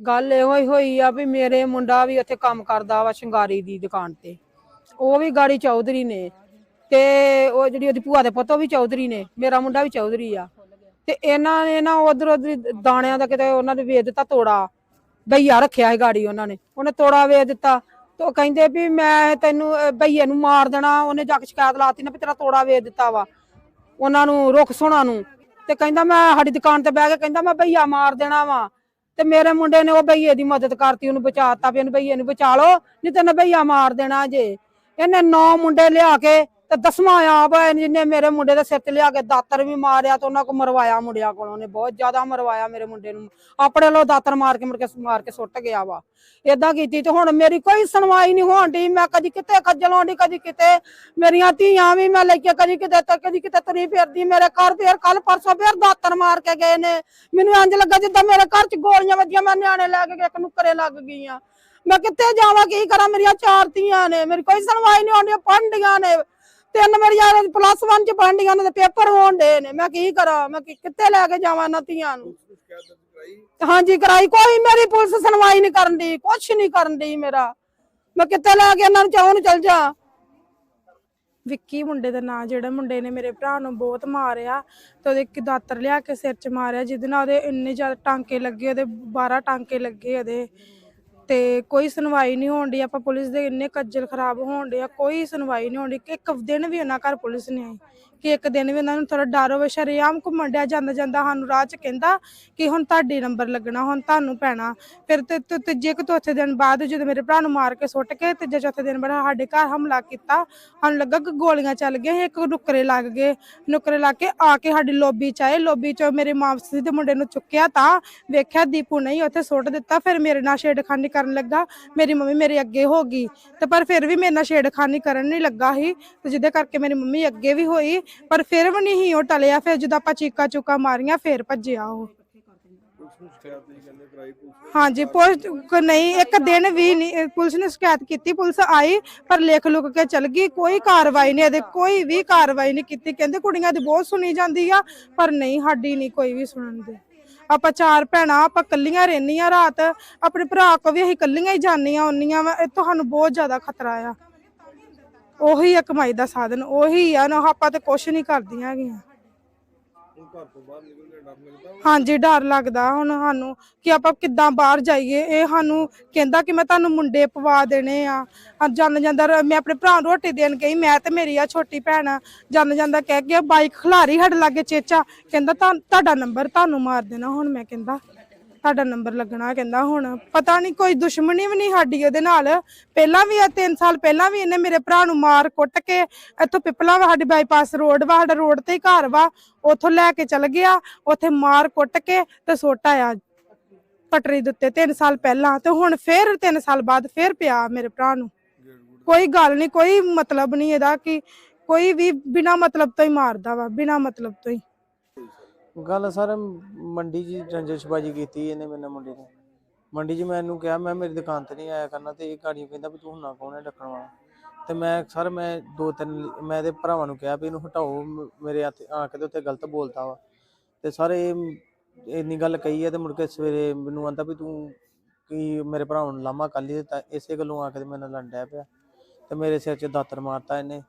ਗੱਲ ਇਹੋ ਹੀ ਹੋਈ ਆ ਵੀ ਮੇਰੇ ਮੁੰਡਾ ਵੀ ਉੱਥੇ ਕੰਮ ਕਰਦਾ ਵਾ ਸ਼ਿੰਗਾਰੀ ਦੀ ਦੁਕਾਨ ਤੇ। ਉਹ ਵੀ ਗਾੜੀ ਚੌਧਰੀ ਨੇ ਤੇ ਉਹ ਜਿਹੜੀ ਉਹਦੀ ਭੂਆ ਦੇ ਪੁੱਤ ਉਹ ਵੀ ਚੌਧਰੀ ਨੇ ਮੇਰਾ ਮੁੰਡਾ ਵੀ ਚੌਧਰੀ ਆ। ਤੇ ਇਹਨਾਂ ਨੇ ਨਾ ਉਧਰ ਉਧਰ ਦਾਣਿਆਂ ਦਾ ਕਿਤੇ ਉਹਨਾਂ ਨੇ ਵੇਚ ਦਿੱਤਾ ਤੋੜਾ। ਬਈਆ ਰੱਖਿਆ ਸੀ ਗਾੜੀ ਉਹਨਾਂ ਨੇ ਉਹਨੇ ਤੋੜਾ ਵੇਚ ਦਿੱਤਾ। ਤੇ ਉਹ ਕਹਿੰਦੇ ਵੀ ਮੈਂ ਤੈਨੂੰ ਅਹ, ਭਈਏ ਨੂੰ ਮਾਰ ਦੇਣਾ ਉਹਨੇ ਜਾ ਕੇ ਸ਼ਿਕਾਇਤ ਲਾਤੀ ਨਾ ਵੀ ਤੇਰਾ ਤੋੜਾ ਵੇਚ ਦਿੱਤਾ ਵਾ ਉਹਨਾਂ ਨੂੰ ਰੁੱਖ ਸੋਣਾ ਨੂੰ। ਤੇ ਕਹਿੰਦਾ ਮੈਂ ਸਾਡੀ ਦੁਕਾਨ ਤੇ ਬਹਿ ਕੇ ਕਹਿੰਦਾ ਮੈਂ ਬਈਆ ਮਾਰ ਦੇਣਾ ਵਾ। ਤੇ ਮੇਰੇ ਮੁੰਡੇ ਨੇ ਉਹ ਬਈਏ ਦੀ ਮਦਦ ਕਰਤੀ, ਉਹਨੂੰ ਬਚਾਤਾ, ਵੀ ਇਹਨੂੰ ਬਈਏ ਨੂੰ ਬਚਾ ਲਓ, ਨਹੀਂ ਤੈਨੂੰ ਬਈਆ ਮਾਰ ਦੇਣਾ ਜੇ। ਇਹਨੇ ਨੌ ਮੁੰਡੇ ਲਿਆ ਕੇ ਤੇ ਦਸਵਾਂ ਆਪ ਹੈ ਜਿਹਨੇ ਮੇਰੇ ਮੁੰਡੇ ਦੇ ਸਿਰ ਤੇ ਲਿਆ ਕੇ ਦਾਤਰ ਵੀ ਮਾਰਿਆ ਤੇ ਉਹਨਾਂ ਕੋ ਮਰਵਾਇਆ ਮੁੰਡਿਆਂ ਕੋਲੋਂ ਨੇ ਬਹੁਤ ਜ਼ਿਆਦਾ ਮਰਵਾਇਆ ਮੇਰੇ ਮੁੰਡੇ ਨੂੰ। ਆਪਣੇ ਲੋ ਦਾਤਰ ਮਾਰ ਕੇ, ਮੁੜ ਕੇ ਮਾਰ ਕੇ ਸੁੱਟ ਗਿਆ ਵਾ। ਏਦਾਂ ਕੀਤੀ ਤੇ ਹੁਣ ਮੇਰੀ ਕੋਈ ਸੁਣਵਾਈ ਨਹੀਂ ਹੋਣ ਡਈ, ਮੈਂ ਕਦੀ ਕਿਤੇ ਖੱਜਲ ਹੋਣ ਕਦੀ ਕਿਤੇ ਮੇਰੀਆਂ ਧੀਆਂ ਵੀ ਮੈਂ ਲੈ ਕੇ ਕਦੀ ਕਿਤੇ ਤੇ, ਕਦੀ ਕਿਤੇ ਤੁਰੀ ਫਿਰਦੀ, ਮੇਰੇ ਘਰ ਫੇਰ ਕੱਲ ਪਰਸੋਂ ਫੇਰ ਦਾਤਰ ਮਾਰ ਕੇ ਗਏ ਨੇ। ਮੈਨੂੰ ਇੰਜ ਲੱਗਾ ਜਿੱਦਾਂ ਮੇਰੇ ਘਰ 'ਚ ਗੋਲੀਆਂ ਵੱਜੀਆਂ, ਮੈਂ ਨਿਆਣੇ ਲੈ ਕੇ ਇੱਕ ਨੁੱਕਰੇ ਲੱਗ ਗਈਆਂ। ਮੈਂ ਕਿੱਥੇ ਜਾਵਾਂ, ਕੀ ਕਰਾਂ, ਮੇਰੀਆਂ ਚਾਰ ਧੀਆਂ ਨੇ, ਮੇਰੀ ਕੋਈ ਸੁਣਵਾਈ ਨਹੀਂ ਹੋਣੀ ਪੜ੍ਹਦੀਆਂ ਨੇ। ਤਿੰਨ ਮੇਰੀਆਂ ਪਲੱਸ 1 ਚ ਪੜ੍ਹਦੀਆਂ ਨੇ ਤੇ ਪੇਪਰ ਹੋਣ ਦੇ ਨੇ। ਮੈਂ ਕੀ ਕਰਾਂ? ਮੈਂ ਕਿ- ਕਿੱਥੇ ਲੈ ਕੇ ਜਾਵਾਂ ਇਹਨਾਂ ਧੀਆਂ ਨੂੰ? ਹਾਂਜੀ ਕਰਾਈ। ਕੋਈ ਮੇਰੀ ਪੁਲਿਸ ਸੁਣਵਾਈ ਨਹੀਂ ਕਰਨ ਦੀ ਕੁਛ ਨਹੀਂ ਕਰਨ ਦੀ ਮੇਰਾ। ਮੈਂ ਕਿੱਥੇ ਲੈ ਕੇ ਇਹਨਾਂ ਨੂੰ ਚਾਹੂੰ ਨੂੰ ਚਲ ਜਾ। ਵਿੱਕੀ ਮੁੰਡੇ ਦਾ ਨਾਂ ਜਿਹੜਾ ਮੁੰਡੇ ਨੇ ਮੇਰੇ ਭਰਾ ਨੂੰ ਬਹੁਤ ਮਾਰਿਆ ਤੇ ਉਹਦੇ ਇੱਕ ਦਾਤਰ ਲਿਆ ਕੇ ਸਿਰ 'ਚ ਮਾਰਿਆ ਜਿਹਦੇ ਨਾਲ ਉਹਦੇ ਇੰਨੇ ਜ਼ਿਆਦਾ ਟਾਂਕੇ ਲੱਗੇ ਉਹਦੇ 12 ਟਾਂਕੇ ਲੱਗੇ ਉਹਦੇ। ਤੇ ਕੋਈ ਸੁਣਵਾਈ ਨਹੀਂ ਹੋਣ ਡਈ, ਆਪਾਂ ਪੁਲਿਸ ਦੇ ਇੰਨੇ ਕੱਜਲ ਖਰਾਬ ਹੋਣ ਡਏ ਆ, ਕੋਈ ਸੁਣਵਾਈ ਨਹੀਂ ਹੋਣ ਡਈ, ਇੱਕ ਦਿਨ ਵੀ ਉਹਨਾਂ ਘਰ ਪੁਲਿਸ ਨਹੀਂ ਆਈ। ਕਿ ਇੱਕ ਦਿਨ ਵੀ ਉਹਨਾਂ ਨੂੰ ਥੋੜਾ ਡਰ ਹੋਵੇ, ਸ਼ਰੇਆਮ ਘੁੰਮਣ ਡਿਆ ਜਾਂਦਾ ਜਾਂਦਾ ਸਾਨੂੰ ਰਾਹ 'ਚ ਕਹਿੰਦਾ ਕਿ ਹੁਣ ਤੁਹਾਡੇ ਨੰਬਰ ਲੱਗਣਾ, ਹੁਣ ਤੁਹਾਨੂੰ ਪੈਣਾ। ਫਿਰ ਤੇ, ਤੇ- ਤੀਜੇ ਕੁ ਚੌਥੇ ਦਿਨ ਬਾਅਦ ਜਦੋਂ ਮੇਰੇ ਭਰਾ ਨੂੰ ਮਾਰ ਕੇ ਸੁੱਟ ਕੇ ਤੀਜੇ ਚੌਥੇ ਦਿਨ ਬਾਅਦ ਸਾਡੇ ਘਰ ਹਮਲਾ ਕੀਤਾ, ਸਾਨੂੰ ਲੱਗਾ ਕਿ ਗੋਲੀਆਂ ਚੱਲ ਗਈਆਂ ਇੱਕ ਨੁੱਕਰੇ ਲੱਗ ਗਏ। ਨੁੱਕਰੇ ਲੱਗ ਕੇ ਆ ਕੇ ਸਾਡੀ ਲੋਬੀ ਚ ਆਏ, ਲੋਬੀ ਚ ਮੇਰੇ ਮਾਪਸੀ ਦੇ ਮੁੰਡੇ ਨੂੰ ਚੁੱਕਿਆ ਤਾਂ ਵੇਖਿਆ ਦੀਪੂ ਨਹੀਂ ਉੱਥੇ ਸੁੱਟ ਦਿੱਤਾ, ਫਿਰ ਮੇਰੇ ਨਾਲ ਛੇੜਖਾਨੀ ਕਰਨ ਲੱਗਾ, ਮੇਰੀ ਮੰਮੀ ਮੇਰੇ ਅੱਗੇ ਹੋ ਗਈ। ਤੇ ਪਰ ਫਿਰ ਵੀ ਮੇਰੇ ਨਾਲ ਛੇੜਖਾਨੀ ਕਰਨ ਨਹੀਂ ਲੱਗਾ ਸੀ, ਤੇ ਜਿਹਦੇ ਕਰਕੇ ਮੇਰੀ ਮੰਮੀ ਅੱਗੇ ਵੀ ਹੋਈ ਪਰ ਫਿਰ ਵੀ ਨਹੀਂ ਉਹ ਟਲਿਆ, ਫਿਰ ਜਦੋਂ ਆਪਾਂ ਚੀਕਾ ਚੁੱਕਾ ਮਾਰੀਆਂ, ਫਿਰ ਭੱਜਿਆ ਉਹ। ਹਾਂਜੀ, ਪੁਲਿਸ ਕੋ ਨਹੀਂ, ਇੱਕ ਦਿਨ ਵੀ ਨਹੀਂ ਪੁਲਿਸ ਨੇ ਸ਼ਿਕਾਇਤ ਕੀਤੀ, ਪੁਲਿਸ ਆਈ, ਪਰ ਲਿਖ ਲੁਕ ਕੇ ਚਲ ਗਈ, ਕੋਈ ਕਾਰਵਾਈ ਨਹੀਂ, ਇਹਦੇ ਕੋਈ ਵੀ ਕਾਰਵਾਈ ਨਹੀਂ ਕੀਤੀ। ਕਹਿੰਦੇ ਕੁੜੀਆਂ ਦੀ ਬਹੁਤ ਸੁਣੀ ਜਾਂਦੀ ਆ, ਪਰ ਨਹੀਂ, ਸਾਡੀ ਨਹੀਂ ਕੋਈ ਵੀ ਸੁਣਨ ਦੀ। ਆਪਾਂ ਚਾਰ ਭੈਣਾਂ, ਆਪਾਂ ਕੱਲੀਆਂ ਰਹਿੰਦੀਆਂ ਰਾਤ, ਆਪਣੇ ਭਰਾ ਕੋ ਵੀ ਅਸੀਂ ਕੱਲੀਆਂ ਹੀ ਜਾਂਦੀਆਂ ਹੁੰਨੀਆਂ ਵਾ, ਇਹ ਤੁਹਾਨੂੰ ਬਹੁਤ ਜ਼ਿਆਦਾ ਖਤਰਾ ਆ। ਉਹੀ ਆ ਕਮਾਈ ਦਾ ਸਾਧਨ ਉਹੀ ਆ ਨਾ ਆਪਾਂ ਤੇ ਕੁਛ ਨਹੀਂ ਕਰਦੀਆਂ ਹੈਗੀਆਂ। ਹਾਂਜੀ ਡਰ ਲੱਗਦਾ ਹੁਣ ਸਾਨੂੰ ਕਿ ਆਪਾਂ ਕਿੱਦਾਂ ਬਾਹਰ ਜਾਈਏ। ਇਹ ਸਾਨੂੰ ਕਹਿੰਦਾ ਕਿ ਮੈਂ ਤੁਹਾਨੂੰ ਮੁੰਡੇ ਪਵਾ ਦੇਣੇ ਆ। ਅੱਜ ਜਾਂਦੇ ਜਾਂਦਾ ਰ- ਮੈਂ ਆਪਣੇ ਭਰਾ ਨੂੰ ਰੋਟੀ ਦੇਣ ਗਈ ਮੈਂ ਤੇ ਮੇਰੀ ਆ ਛੋਟੀ ਭੈਣ ਜਾਂਦੇ ਜਾਂਦਾ ਕਹਿ ਗਿਆ ਬਾਈਕ ਖਿਲਾਰੀ ਸਾਡੇ ਲਾਗੇ ਚੇਚਾ। ਕਹਿੰਦਾ ਤੁਹਾਡਾ ਨੰਬਰ ਤੁਹਾਨੂੰ ਮਾਰ ਦੇਣਾ ਹੁਣ ਮੈਂ ਕਹਿੰਦਾ। ਤੁਹਾਡਾ ਨੰਬਰ ਲੱਗਣਾ ਕਹਿੰਦਾ ਹੁਣ। ਪਤਾ ਨਹੀਂ ਕੋਈ ਦੁਸ਼ਮਣੀ ਵੀ ਨਹੀਂ ਸਾਡੀ ਉਹਦੇ ਨਾਲ। ਪਹਿਲਾਂ ਵੀ ਆ 3 ਸਾਲ ਪਹਿਲਾਂ ਵੀ ਇਹਨੇ ਮੇਰੇ ਭਰਾ ਨੂੰ ਮਾਰ ਕੁੱਟ ਕੇ ਇੱਥੋਂ ਪਿਪਲਾ ਵਾ, ਸਾਡੀ ਬਾਈਪਾਸ ਰੋਡ ਵਾ, ਸਾਡਾ ਰੋਡ ਤੇ ਹੀ ਘਰ ਵਾ, ਉੱਥੋਂ ਲੈ ਕੇ ਚਲ ਗਿਆ, ਉੱਥੇ ਮਾਰ ਕੁੱਟ ਕੇ ਤੇ ਸੁੱਟ ਆ ਪਟਰੀ ਦੇ ਉੱਤੇ 3 ਸਾਲ ਪਹਿਲਾਂ ਤੇ ਹੁਣ ਫੇਰ 3 ਸਾਲ ਬਾਅਦ ਫੇਰ ਪਿਆ ਮੇਰੇ ਭਰਾ ਨੂੰ। ਕੋਈ ਗੱਲ ਨਹੀਂ ਕੋਈ ਮਤਲਬ ਨਹੀਂ ਇਹਦਾ ਕਿ ਕੋਈ ਵੀ ਬਿਨਾ ਮਤਲਬ ਤੋਂ ਹੀ ਮਾਰਦਾ ਵਾ, ਬਿਨਾ ਮਤਲਬ ਤੋਂ ਹੀ। ਗੱਲ ਸਰ, ਮੰਡੀ 'ਚ ਰੰਜਿਸ਼ਬਾਜੀ ਕੀਤੀ ਇਹਨੇ ਮੇਰੇ ਨਾਲ ਮੁੰਡੇ ਨੇ। ਮੰਡੀ 'ਚ ਮੈਂ ਇਹਨੂੰ ਕਿਹਾ, ਮੈਂ ਮੇਰੀ ਦੁਕਾਨ ਤੇ ਨਹੀਂ ਆਇਆ ਕਰਨਾ ਤੇ ਇਹ ਗਾੜੀਆਂ ਕਹਿੰਦਾ ਵੀ ਤੂੰ ਹੁਣਾ ਕੌਣ ਹੈ ਡੱਕਣ ਵਾਲਾ? ਤੇ ਮੈਂ ਸਰ, ਮੈਂ ਦੋ ਤਿੰਨ ਮੈਂ ਇਹਦੇ ਭਰਾਵਾਂ ਨੂੰ ਕਿਹਾ ਵੀ ਇਹਨੂੰ ਹਟਾਓ ਮੇਰੇ ਹੱਥ ਆ ਕੇ ਤੇ ਉੱਤੇ ਗਲਤ ਬੋਲਦਾ ਵਾ। ਤੇ ਸਰ, ਇਹ ਇੰਨੀ ਗੱਲ ਕਹੀ ਹੈ ਤੇ ਮੁੜ ਕੇ ਸਵੇਰੇ ਮੈਨੂੰ ਆਂਦਾ ਵੀ ਤੂੰ ਕੀ ਮੇਰੇ ਭਰਾਵਾਂ ਨੂੰ ਲਾਮਾ ਕਰ ਲਈ ਤਾਂ ਇਸੇ ਗੱਲੋਂ ਆ ਕੇ ਤੇ ਮੇਰੇ ਨਾਲ ਲੜਨ ਪਿਆ। ਤੇ ਮੇਰੇ ਸਿਰ 'ਚ ਦਾਤਰ ਮਾਰਤਾ ਇਹਨੇ।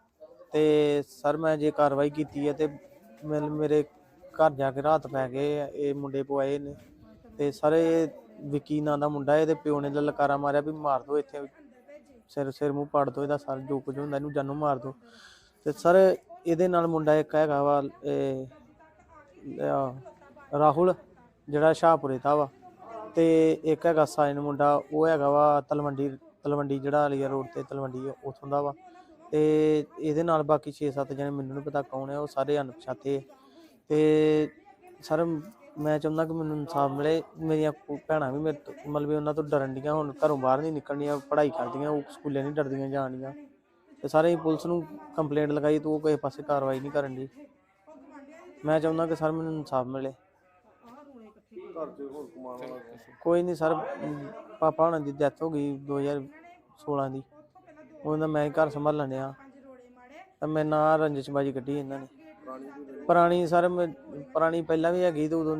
ਤੇ ਸਰ, ਮੈਂ ਜੇ ਕਾਰਵਾਈ ਕੀਤੀ ਹੈ ਤੇ ਮੈਨ- ਮੇਰੇ ਘਰ ਜਾ ਕੇ ਰਾਤ ਪੈ ਗਏ ਆ, ਇਹ ਮੁੰਡੇ ਪਵਾਏ ਨੇ ਤੇ ਸਾਰੇ ਵਿੱਕੀ ਨਾਂ ਦਾ ਮੁੰਡਾ ਇਹਦੇ ਪਿਓ ਨੇ ਲਲਕਾਰਾ ਮਾਰਿਆ ਵੀ ਮਾਰ ਦੋ ਇੱਥੇ ਸਿਰ ਸਿਰ ਮੂੰਹ ਪਾੜ ਦੋ ਇਹਦਾ ਸਾਰਾ ਜੋ ਕੁਝ ਹੁੰਦਾ ਇਹਨੂੰ ਜਾਨੋਂ ਮਾਰ ਦੋ। ਤੇ ਸਰ ਇਹਦੇ ਨਾਲ ਮੁੰਡਾ ਇੱਕ ਹੈਗਾ ਵਾ ਇਹ ਆਹ, ਰਾਹੁਲ ਜਿਹੜਾ ਸ਼ਾਹਪੁਰੇ ਦਾ ਵਾ। ਤੇ ਇੱਕ ਹੈਗਾ ਸਾਇਨ ਮੁੰਡਾ ਉਹ ਹੈਗਾ ਵਾ ਤਲਵੰਡੀ ਤਲਵੰਡੀ ਜਿਹੜਾ ਅਲੀਆ ਰੋਡ ਤੇ ਤਲਵੰਡੀ ਆ, ਉੱਥੋਂ ਦਾ ਵਾ। ਤੇ ਇਹਦੇ ਨਾਲ ਬਾਕੀ 6-7 ਜਣੇ ਮੈਨੂੰ ਨਹੀਂ ਪਤਾ ਕੌਣ ਹੈ ਉਹ ਸਾਰੇ ਅਣਪਛਾਤੇ ਆ। ਤੇ ਸਰ ਮੈਂ ਚਾਹੁੰਦਾ ਕਿ ਮੈਨੂੰ ਇਨਸਾਫ ਮਿਲੇ। ਮੇਰੀਆਂ ਕੁ- ਭੈਣਾਂ ਵੀ ਮੇਰੇ ਤੋਂ ਮਤਲਬ ਵੀ ਉਹਨਾਂ ਤੋਂ ਡਰਨ ਡੀਆਂ ਹੁਣ ਘਰੋਂ ਬਾਹਰ ਨਹੀਂ ਨਿਕਲਣੀਆਂ ਪੜ੍ਹਾਈ ਕਰਦੀਆਂ ਉਹ ਸਕੂਲੇ ਨਹੀਂ ਡਰਦੀਆਂ ਜਾਣੀਆਂ। ਤੇ ਸਾਰੇ ਪੁਲਿਸ ਨੂੰ ਕੰਪਲੇਂਟ ਲਗਾਈ ਤੇ ਉਹ ਕਿਸੇ ਪਾਸੇ ਕਾਰਵਾਈ ਨਹੀਂ ਕਰਨ ਦੀ ਮੈਂ ਚਾਹੁੰਦਾ ਕਿ ਸਰ ਮੈਨੂੰ ਇਨਸਾਫ ਮਿਲੇ। ਕੋਈ ਨਹੀਂ ਸਰ ਅਮ, ਪਾਪਾ ਹੁਣਾਂ ਦੀ ਡੈਥ ਹੋ ਗਈ 2016 ਦੀ। ਉਹਨਾਂ ਮੈਂ ਹੀ ਘਰ ਸੰਭਾਲਣ ਡਿਆ। ਤਾਂ ਮੈਂ ਨਾ ਰੰਜਿਸ਼ਬਾਜੀ ਕੱਢੀ ਇਹਨਾਂ ਨੇ। ਪੁਰਾਣੀ ਸਰ ਮੈਂ- ਪੁਰਾਣੀ ਪਹਿਲਾਂ ਵੀ ਹੈਗੀ ਤੇ ਉਦੋਂ